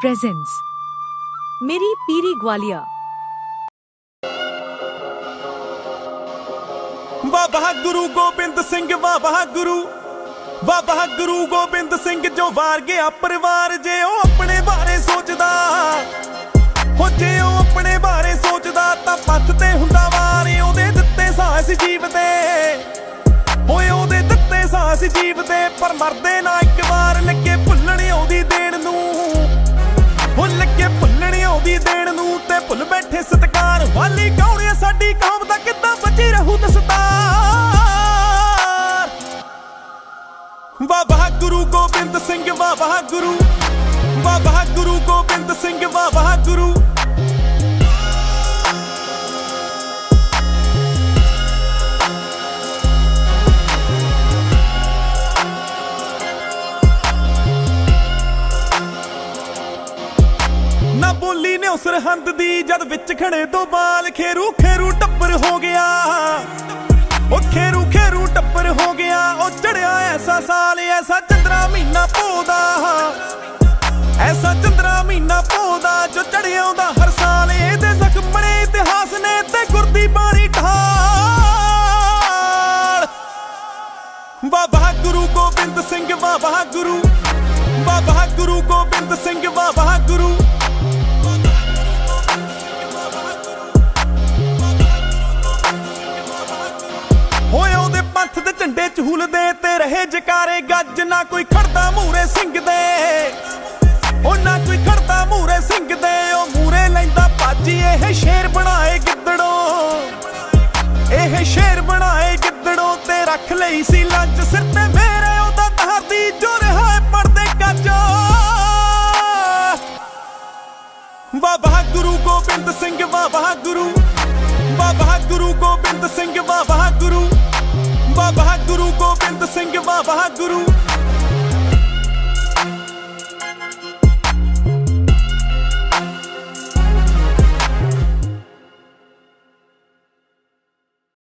presents ਮੇਰੀ ਪੀਰੀ ਗਵਾਲੀਆ ਬਾਬਾ ਗੁਰੂ ਗੋਬਿੰਦ ਸਿੰਘ ਬਾਬਾ ਗੁਰੂ ਬਾਬਾ ਗੁਰੂ ਗੋਬਿੰਦ ਸਿੰਘ ਜੋ ਵਾਰ ਗਿਆ ਪਰਿਵਾਰ ਜੇ ਉਹ ਆਪਣੇ ਬਾਰੇ ਸੋਚਦਾ ਹੋ ਜੇ ਉਹ ਆਪਣੇ ਬਾਰੇ ਸੋਚਦਾ ਤਾਂ ਪੱਥ ਤੇ ਹੁੰਦਾ ਵਾਰ ਉਹਦੇ ਦਿੱਤੇ ਸਾਹਸ ਜੀਵ ਦੇ ਓਏ ਉਹਦੇ ਦਿੱਤੇ ਸਾਹਸ ਜੀਵ ਦੇ ਪਰ ਮਰਦੇ ਨਾ ਇੱਕ ਵਾਰ ਲੱਗੇ ਲੱਗੇ ਭੁੱਲਣ ਆਉਂਦੀ ਦੇਣ ਨੂੰ ਤੇ ਭੁੱਲ ਬੈਠੇ ਸਤਕਾਰ। ਵਾਲੀ ਕੌਣ ਸਾਡੀ ਕੌਮ ਦਾ ਕਿੱਦਾਂ ਬਚੀ ਰਹੂ ਦਸਤਾਰ ਬਾਬਾ ਗੁਰੂ ਗੋਬਿੰਦ ਸਿੰਘ ਬਾਬਾ ਗੁਰੂ। ਬਾਬਾ ਗੁਰੂ ਗੋਬਿੰਦ ਸਿੰਘ ਨਾ ਨੇ ਉਸ ਸਰਹੰਦ ਦੀ, ਜਦ ਵਿੱਚ ਖੜੇ ਤੋਂ ਬਾਲ ਖੇਰੂ ਖੇਰੂ ਟੱਪਰ ਹੋ ਗਿਆ। ਉਹ ਖੇਰੂ ਖੇਰੂ ਟੱਪਰ ਹੋ ਗਿਆ, ਉਹ ਚੜਿਆ ਐਸਾ ਸਾਲ, ਐਸਾ ਚੰਦਰਾ ਮਹੀਨਾ ਪੋਦਾ। ਐਸਾ ਚੰਦਰਾ ਮਹੀਨਾ ਪੋਦਾ, ਜੋ ਚੜਿਆ ਆਉਂਦਾ ਹਰ ਸਾਲ, ਇਹਦੇ ਜ਼ਖਮ ਬਣੇ ਇਤਿਹਾਸ ਨੇ ਤੇ ਗੁਰਦੀ ਬਾਣੀ ਢਾਲ। ਬਾਬਾ ਗੁਰੂ ਗੋਬਿੰਦ ਸਿੰਘ ਬਾਬਾ ਗੁਰੂ ਬਾਬਾ ਗੁਰੂ ਗੋਬਿੰਦ ਸਿੰਘ ਪੰਥ ਦੇ ਝੰਡੇ ਝੂਲਦੇ ਤੇ ਰਹੇ ਜਕਾਰੇ, ਗੱਜ ਨਾ ਕੋਈ ਖੜਦਾ ਮੂਰੇ ਸਿੰਘ ਦੇ। ਉਹ ਨਾ ਕੋਈ ਖੜਦਾ ਮੂਰੇ ਸਿੰਘ ਦੇ, ਉਹ ਮੂਰੇ ਲੈਂਦਾ ਭਾਜੀ ਇਹ ਸ਼ੇਰ ਬਣਾਏ ਗਿੱਦੜੋਂ। ਇਹ ਸ਼ੇਰ ਬਣਾਏ ਗਿੱਦੜੋਂ ਤੇ ਰੱਖ ਲਈ ਸੀ ਲੰਜ ਸਿਰ ਤੇ ਮੇਰੇ ਉਹਦਾ ਧਰਦੀ ਜੋ ਰਿਹਾ ਪੜਦੇ ਕਾਜੋ ਬਾਬਾ ਗੁਰੂ ਗੋਬਿੰਦ ਸਿੰਘ ਬਾਬਾ ਗੁਰੂ ਬਾਬਾ ਗੁਰੂ ਗੋਬਿੰਦ ਸਿੰਘ ਬਾਬਾ ਗੁਰੂ ਬਾਬਾ ਗੁਰੂ ਗੋਬਿੰਦ ਸਿੰਘ ਬਾਬਾ ਗੁਰੂ